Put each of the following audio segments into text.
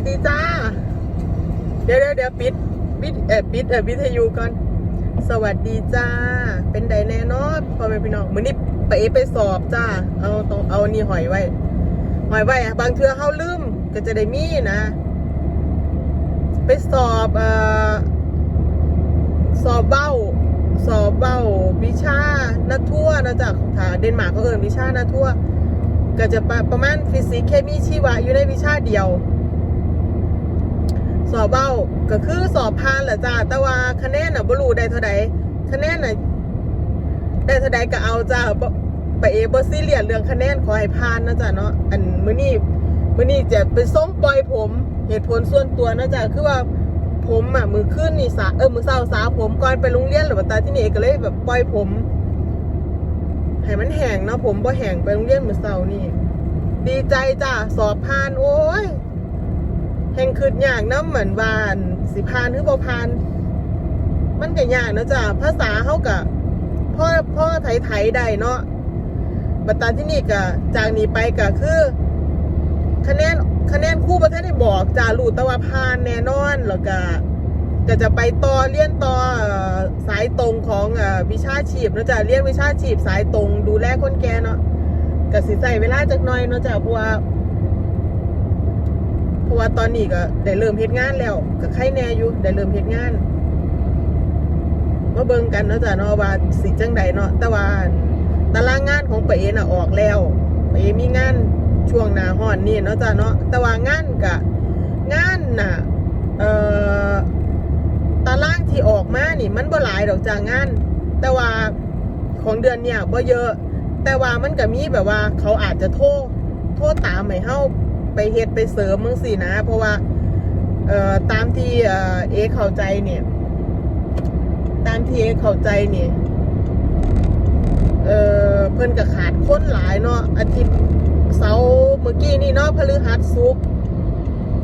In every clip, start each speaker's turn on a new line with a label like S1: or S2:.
S1: สดีจ้า เดี๋ยวเดี๋ยวเดี๋ยวปิดปิดเออปิดเออวิทยุก่อน สวัสดีจ้า เป็นไดแน่นอนพ่อแม่พี่น้องมือนี้ไปไปสอบจ้า เอาตรงเอานี่หอยไว้ หอยไว้อะบางเทือเฮาลืมก็จะได้มีนะ ไปสอบเอ่อสอบเบ้า สอบเบ้าวิชานักทั่วนะจ๊ะถ้าเดนมาร์กเขาเอินวิชานักทั่วก็จะประมาณฟิสิกส์เคมีชีวะอยู่ในวิชาเดียว สอบเบ้าก็คือสอบผ่านแหละจ้าแต่ว่าคะแนนน่ะบ่รู้ได้เท่าใดคะแนนน่ะได้เท่าใดก็เอาจ้าไปเอบ่ซีเรียสเรื่องคะแนนขอให้ผ่านนะจ้าเนาะอันมื้อนี้มื้อนี้จะไปส่งปล่อยผมเหตุผลส่วนตัวนะจ้าคือว่าผมอะมือขึ้นนี่สาเออมือเศร้าสาผมก่อนไปโรงเรียนหรือว่าตาที่นี่เอกก็เลยแบบปล่อยผมให้มันแห้งเนาะผมบ่แห้งไปโรงเรียนมือเช้านี่ ดีใจจ้าสอบผ่านโอ้ย ห่งคืดยากน้ำเหมือนวานสิผ่านหรือบ่ผ่าน มันก็ยากเนาะจ้าภาษาเฮากะพ่อพ่อไทยไทยได้เนาะบัตตาที่นี่ก็จากนี้ไปก็คือ คะแนนคะแนนคู่ประเทศได้บอกจ้ารูต่ว่าผ่านแน่นอนแล้วก็ก็จะไปต่อเรียนต่อสายตรงของอ่อวิชาชีพเนาะจ้ะเรียนวิชาชีพสายตรงดูแลคนแก่เนาะก็สิใส่เวลาจักหน่อยเนาะจ้ะเพราะว่า ราะว่าตอนนี้ก็ได้เริ่มเฮ็ดงานแล้วก็ใครแน่อยู่ได้เริ่มเฮ็ดงานมาเบิ่งกันเนาะจ้ะเนาะว่าสิจังใดเนาะแต่ว่าตารางงานของปะเอน่ะออกแล้วปะเอมีงานช่วงหน้าร้อนนี่เนาะจ้ะเนาะแต่ว่างานก็งานน่ะเอ่อตารางที่ออกมานี่ มันบ่หลายดอกจ้างาน แต่ว่าของเดือนเนี่ยบ่เยอะ แต่ว่ามันก็มีแบบว่าเขาอาจจะโทษโทษตามให้เฮา ไปเฮ็ดไปเสริมมึงสินะ เพราะว่าเอ่อตามที่เอ่อเอเข้าใจเนี่ย ตามที่เอเข้าใจเนี่ยเอ่อเพิ่นก็ขาดคนหลายเนาะอาทิตย์เสาร์เมื่อกี้นี่เนาะพฤหัสศุก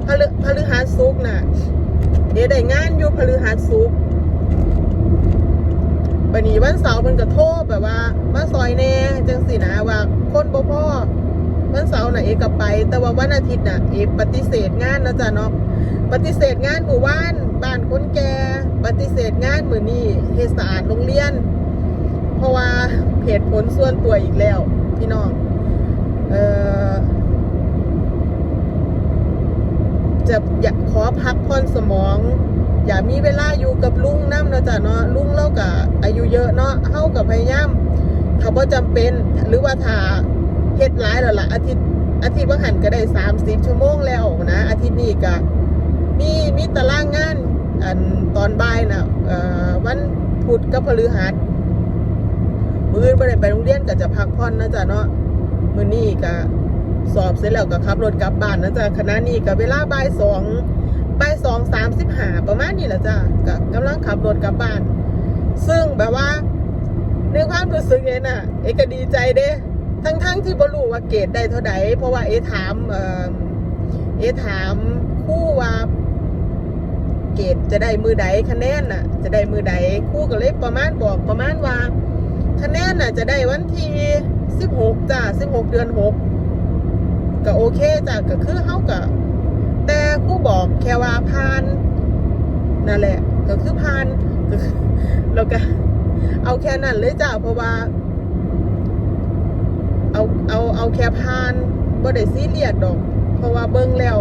S1: พฤพฤหัสศุกน่ะเดี๋ยวได้งานอยู่พฤหัสศุกบันนี้วันเสาร์มันก็โทษแบบว่า มาซอยแน่จังสินะว่าคนบ่พอ วันเสาร์น่ะเอก็ไป แต่ว่าวันอาทิตย์น่ะเอกปฏิเสธงานนะจ๊ะเนาะปฏิเสธงานหมู่บ้านบ้านคนแก่ปฏิเสธงานมือนี้เฮดสะอาดโรงเรียน เพราะว่าเหตุผลส่วนตัวอีกแล้ว พี่น้องเอ่อจะอยากขอพักผ่อนสมอง อย่ามีเวลาอยู่กับลุงน้ำนะจ้ะเนาะลุงเล่ากับอายุเยอะเนาะเฮากับพยายามถ้าบ่จำเป็นหรือว่าถ้า เฮ็ดหลายแล้วล่ะอาทิตย์อาทิตย์ว่าหันก็ได้สามสิบชั่วโมงแล้วนะอาทิตย์นี้ก็มีมีตารางงานอันตอนบ่ายน่ะเอ่อวันพุธกับพฤหัสมื้อนบ่ได้ไปโรงเรียนก็จะพักผ่อนนะจ๊ะเนาะมื้อนี้ก็สอบเสร็จแล้วก็ขับรถกลับบ้านนะจ๊ะขณะนี้ก็เวลาบ่ายสองบ่ายสองสามสิบห้าประมาณนี้แหละจ้ะก็กำลังขับรถกลับบ้าน ซึ่งแบบว่าในความรู้สึกเนี่ยน่ะเอก็ดีใจเด้ ทั้งๆทที่บรู้ว่าเกรดได้เท่าใดเพราะว่าเอถามเอเอถามคู่ว่าเกรดจะได้มือใดคะแนนน่ะ จะได้มือใดคู่ก็เลยประมาณบอกประมาณว่า คะแนนน่ะ จะได้วันที่สิบหกจ้ะสิบหกเดือนหกก็โอเคจ้ะก็คือเฮาก็แต่คู่บอกแค่ว่าผ่านนั่นแหละ ก็คือผ่านแล้วก็เอาแค่นั้นเลยจ้ะเพราะว่า เอาเอาแค่ผ่านบ่ได้ซีเรียสดอก เพราะว่าเบิ่งแล้ว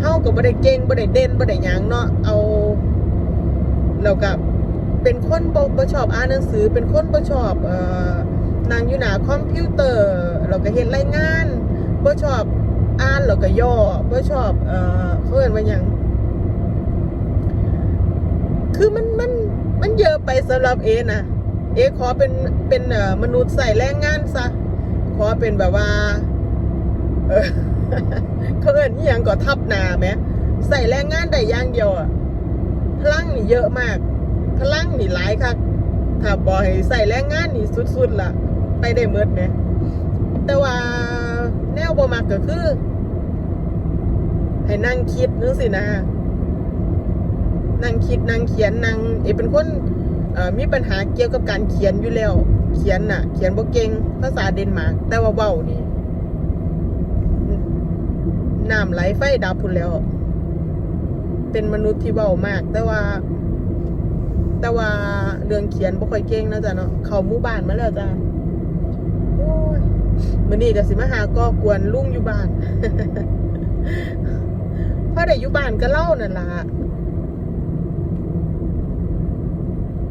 S1: เฮาก็บ่ได้เก่งบ่ได้เด่นบ่ได้หยังเนาะเอาแล้วก็เป็นคนบ่บ่ชอบอ่านหนังสือ เป็นคนบ่ชอบเอ่อนั่งอยู่หน้าคอมพิวเตอร์แล้วก็เฮ็ดรายงานบ่ชอบอ่านแล้วก็ย่อบ่ชอบเอ่อเขาเรียกว่าหยังคือมันมันมันเยอะไปสำหรับเอนะเอขอเป็นเป็นเอ่อมนุษย์ใส่แรงงานซะ อเป็นแบบว่า เออเขาเอิ้นยังก็ทับนาไหมใส่แรงงานได้ย่างเดียวอะพลังนี่เยอะมาก พลังนี่หลายคักถ้าบ่ให้ใส่แรงงานนี่สุดๆล่ะ ไปได้เมดไหมแต่ว่าแนวบ่มักก็คือ ให้นั่งคิดนึกสินะนั่งคิดนั่งเขียนนั่งเอเป็นคนมีปัญหาเกี่ยวกับการเขียนอยู่แล้ว เขียนน่ะ เขียนบ่เก่งภาษาเดนมาร์กแต่ว่าเว้านี่น้ำไหลไฟดับพุ่นแล้ว เป็นมนุษย์ที่เบามาก แต่ว่า แต่ว่าเรื่องเขียนบ่ค่อยเก่งนะจ๊ะเนาะเขามู่บ้านมาแล้วจ้ะมื้อนี้ก็สิมาหาก่อกวนลุงอยู่บ้านพอได้อยู่บ้านก็เล่านั่นล่ะ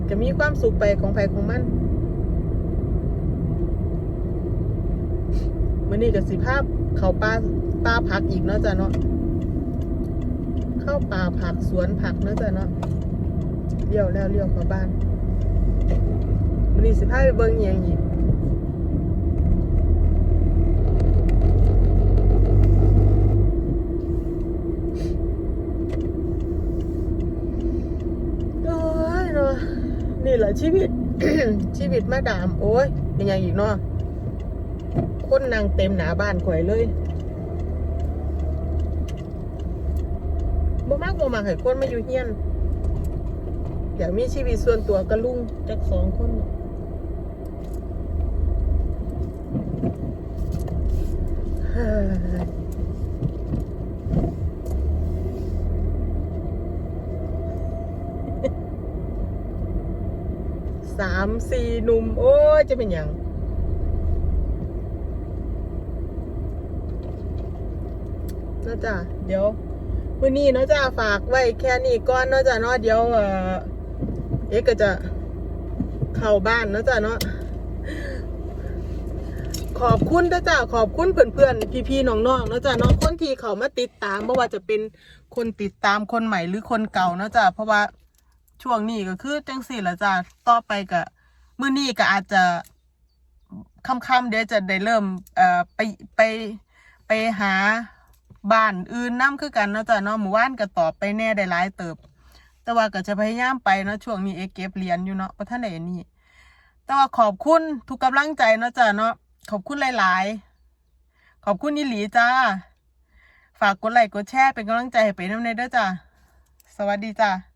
S1: จะมีความสุขไปของไผของมัน มื้อนี้ก็สิพาเขาป่าป่าผักอีกเนาะจ้ะเนาะเข้าป่าผักสวนผักเนาะจ้ะเนาะเลี้ยวแล้วเลี้ยวเข้าบ้านวันนี้สิพาไปเบิ่งอหยังอีกโอ้ยเนาะนี่แหละชีวิต ชีวิตมาดาม โอ้ยเป็นยังอีกเนาะ คนนางเต็มหนาบ้านข่อยเลยบ่มากบ่มากให้คนมาอยู่เฮียน อยากมีชีวิตส่วนตัวกับลุงจักสองคนสามสี่หนุ่ม โอ้ยจะเป็นยัง เนาะจ้ะเดี๋ยววันนี้เนาะจ้ะฝากไว้แค่นี้ก่อนเนาะจ้ะเนาะเดี๋ยวเออเอ๊ะก็จะเข้าบ้านเนาะจ้ะเนาะขอบคุณนะจ้ะขอบคุณเพื่อนๆ พี่ๆ น้องๆเนาะจ้ะเนาะคนที่เขามาติดตามไม่ว่าจะเป็นคนติดตามคนใหม่หรือคนเก่าเนาะจ้ะเพราะว่าช่วงนี้ก็คือจังสี่ละจ้ะต่อไปก็มื้อนี้ก็อาจจะค่ำๆเดี๋ยวจะได้เริ่มเอ่อไปไปไปหา บ้านอื่นนํคือกันเนาะจ้ะเนาะหมู่บ้านก็ตอบไปแน่ได้หลายเติบ แต่ว่าก็จะพยายามไปเนาะช่วงนี้เอกเก็บเรียนอยู่เนาะประท่านไหนนี่ แต่ว่าขอบคุณทุกกำลังใจเนาะจ้ะเนาะขอบคุณหลาย ๆ ขอบคุณนิหลีจ้า ฝากกดไลค์กดแชร์เป็นกำลังใจให้ไปน้ำในเด้อจ้ะสวัสดีจ้า